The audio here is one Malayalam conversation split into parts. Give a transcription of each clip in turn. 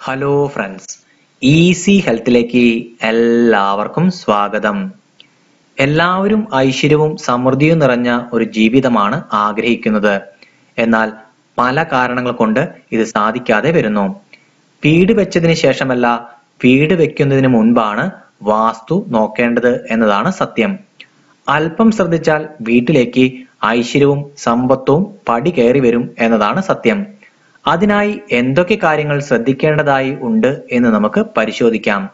ഹലോ ഫ്രണ്ട്സ് ഈസി ഹെൽത്തിലേക്ക് എല്ലാവർക്കും സ്വാഗതം. എല്ലാവരും ഐശ്വര്യവും സമൃദ്ധിയും നിറഞ്ഞ ഒരു ജീവിതമാണ് ആഗ്രഹിക്കുന്നത്. എന്നാൽ പല കാരണങ്ങൾ കൊണ്ട് ഇത് സാധിക്കാതെ വരുന്നു. വീട് വെച്ചതിന് ശേഷമല്ല വീട് വെക്കുന്നതിന് മുൻപാണ് വാസ്തു നോക്കേണ്ടത് എന്നതാണ് സത്യം. അല്പം ശ്രദ്ധിച്ചാൽ വീട്ടിലേക്ക് ഐശ്വര്യവും സമ്പത്തും പടി കയറി വരും എന്നതാണ് സത്യം. അതിനായി എന്തൊക്കെ കാര്യങ്ങൾ ശ്രദ്ധിക്കേണ്ടതായി ഉണ്ട് എന്ന് നമുക്ക് പരിശോധിക്കാം.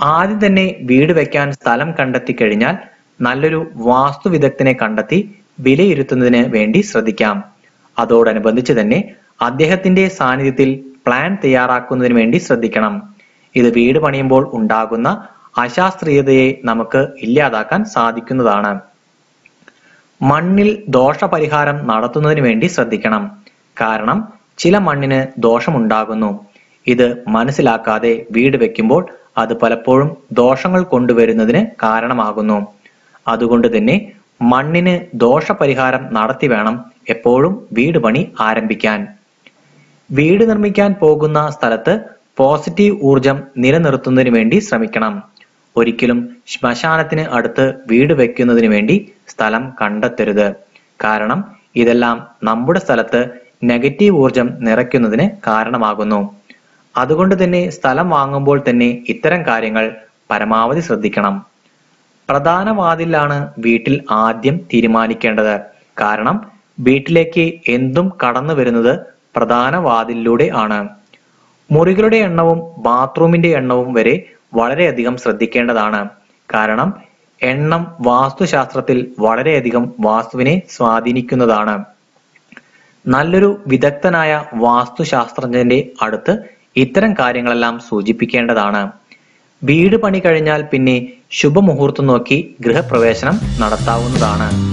ആദ്യം തന്നെ വീട് വെക്കാൻ സ്ഥലം കണ്ടെത്തി കഴിഞ്ഞാൽ നല്ലൊരു വാസ്തു വിദഗ്ധനെ കണ്ടെത്തി വിലയിരുത്തുന്നതിന് വേണ്ടി ശ്രദ്ധിക്കാം. അതോടനുബന്ധിച്ച് തന്നെ അദ്ദേഹത്തിന്റെ സാന്നിധ്യത്തിൽ പ്ലാൻ തയ്യാറാക്കുന്നതിന് വേണ്ടി ശ്രദ്ധിക്കണം. ഇത് വീട് പണിയുമ്പോൾ ഉണ്ടാകുന്ന അശാസ്ത്രീയതയെ നമുക്ക് ഇല്ലാതാക്കാൻ സാധിക്കുന്നതാണ്. മണ്ണിൽ ദോഷപരിഹാരം നടത്തുന്നതിന് വേണ്ടി ശ്രദ്ധിക്കണം. കാരണം ചില മണ്ണിന് ദോഷമുണ്ടാകുന്നു. ഇത് മനസ്സിലാക്കാതെ വീട് വെക്കുമ്പോൾ അത് പലപ്പോഴും ദോഷങ്ങൾ കൊണ്ടുവരുന്നതിന് കാരണമാകുന്നു. അതുകൊണ്ട് തന്നെ മണ്ണിന് ദോഷപരിഹാരം നടത്തി വേണം എപ്പോഴും വീട് പണി ആരംഭിക്കാൻ. വീട് നിർമ്മിക്കാൻ പോകുന്ന സ്ഥലത്ത് പോസിറ്റീവ് ഊർജം നിലനിർത്തുന്നതിന് വേണ്ടി ശ്രമിക്കണം. ഒരിക്കലും ശ്മശാനത്തിന് അടുത്ത് വീട് വെക്കുന്നതിന് വേണ്ടി സ്ഥലം കണ്ടെത്തരുത്. കാരണം ഇതെല്ലാം നമ്മുടെ സ്ഥലത്ത് നെഗറ്റീവ് ഊർജം നിറയ്ക്കുന്നതിന് കാരണമാകുന്നു. അതുകൊണ്ട് തന്നെ സ്ഥലം വാങ്ങുമ്പോൾ തന്നെ ഇത്തരം കാര്യങ്ങൾ പരമാവധി ശ്രദ്ധിക്കണം. പ്രധാന വാതിലാണ് വീട്ടിൽ ആദ്യം തീരുമാനിക്കേണ്ടത്. കാരണം വീട്ടിലേക്ക് എന്തും കടന്നു വരുന്നത് പ്രധാന വാതിലിലൂടെ ആണ്. മുറികളുടെ എണ്ണവും ബാത്റൂമിന്റെ എണ്ണവും വരെ വളരെയധികം ശ്രദ്ധിക്കേണ്ടതാണ്. കാരണം എണ്ണം വാസ്തുശാസ്ത്രത്തിൽ വളരെയധികം വാസ്തുവിനെ സ്വാധീനിക്കുന്നതാണ്. നല്ലൊരു വിദഗ്ധനായ വാസ്തുശാസ്ത്രജ്ഞന്റെ അടുത്ത് ഇത്തരം കാര്യങ്ങളെല്ലാം സൂചിപ്പിക്കേണ്ടതാണ്. വീട് പണി കഴിഞ്ഞാൽ പിന്നെ ശുഭമുഹൂർത്തം നോക്കി ഗൃഹപ്രവേശനം നടത്താവുന്നതാണ്.